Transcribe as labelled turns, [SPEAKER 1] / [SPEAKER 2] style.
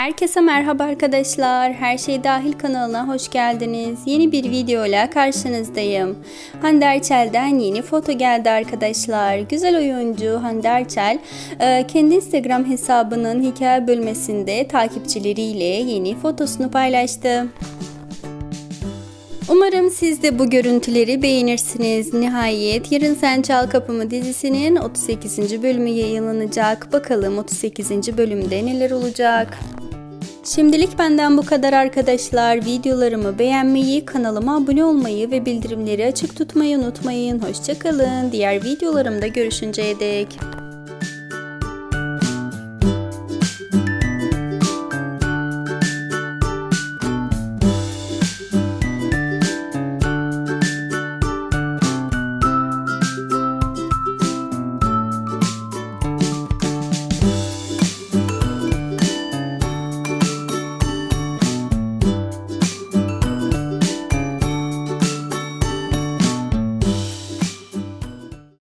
[SPEAKER 1] Herkese merhaba arkadaşlar. Her şey dahil kanalına hoş geldiniz. Yeni bir videoyla karşınızdayım. Hande Erçel'den yeni foto geldi arkadaşlar. Güzel oyuncu Hande Erçel e, kendi Instagram hesabının hikaye bölmesinde takipçileriyle yeni fotosunu paylaştı. Umarım siz de bu görüntüleri beğenirsiniz. Nihayet Yarın Sen Çal Kapımı dizisinin 38. bölümü yayınlanacak. Bakalım 38. bölümde neler olacak? Şimdilik benden bu kadar arkadaşlar. Videolarımı beğenmeyi, kanalıma abone olmayı ve bildirimleri açık tutmayı unutmayın. Hoşçakalın. Diğer videolarımda görüşünceye dek.